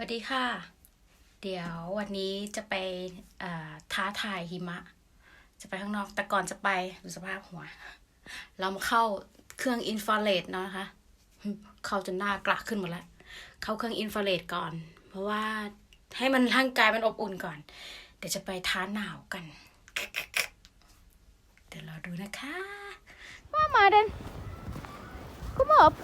สวัสดีค่ะ เดี๋ยววันนี้จะไปท้าทายหิมะ จะไปข้างนอก แต่ก่อนจะไปดูสภาพหัว เรามาเข้าเครื่องอินฟราเรดเนาะนะคะ เข้าจนหน้ากระขึ้นหมดแล้ว เข้าเครื่องอินฟราเรดก่อน เพราะว่าให้มันร่างกายมันอบอุ่นก่อน เดี๋ยวจะไปท้าหนาวกัน เดี๋ยวเราดูนะคะ Mama den. Kom upp.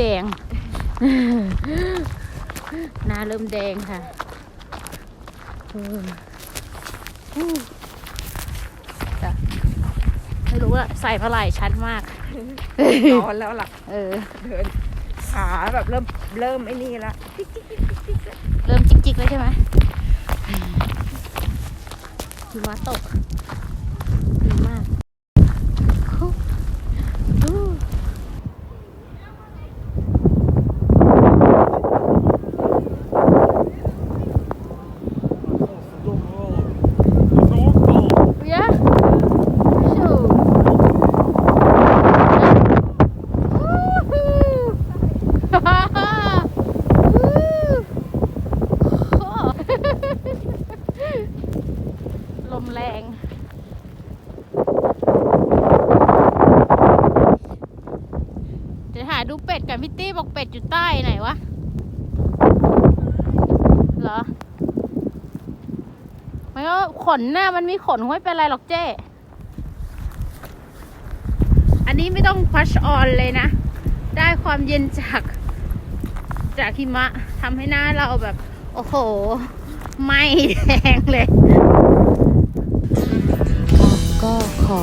แดงหน้าเริ่มแดงค่ะเอออู้จ้ะไม่รู้ว่าใส่มาหลายชั้นมากร้อนแล้วล่ะ เออ เดินขาแบบเริ่มเริ่มไอ้นี่ละเริ่มจิกจิกๆแล้วใช่ไหมหิมะตกดีมากอู้ Ja. Zo. Woehoe. Haha. Woe. Goh. ลมแรงเดี๋ยวหาดูเป็ดกันพี่ตี้บอกเป็ดอยู่ใต้ไหนวะ เหรอ มันก็ขนหน้ามันมีขนไม่เป็นไรหรอกเจ้อันนี้ไม่ต้องพัชออนเลยนะ ได้ความเย็นจาก จากหิมะทำให้หน้าเราแบบ โอ้โหไหม่แดงเลย ก็ขอ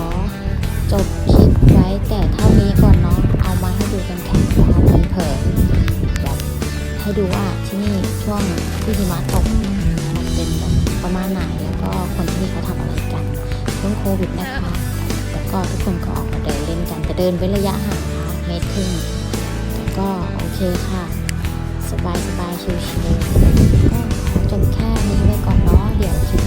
จบคลิปไว้แต่เท่านี้ก่อนเนาะเอามาให้ดูกันแค่ความเผินๆแบบให้ดูว่าที่นี่ช่วงที่หิมะตกมันเป็นแบบประมาณไหนแล้วก็คนที่นี่เขาทำอะไรกันช่วงโควิดนะคะแต่ก็ทุกคนก็ออกมาเดินเล่นกันแต่เดินเว้นระยะห่างค่ะเมตรครึ่งแต่ก็โอเคค่ะ บายสบายๆชิวๆก็จบแค่นี้ไว้ก่อนเนาะเดี๋ยวคลิป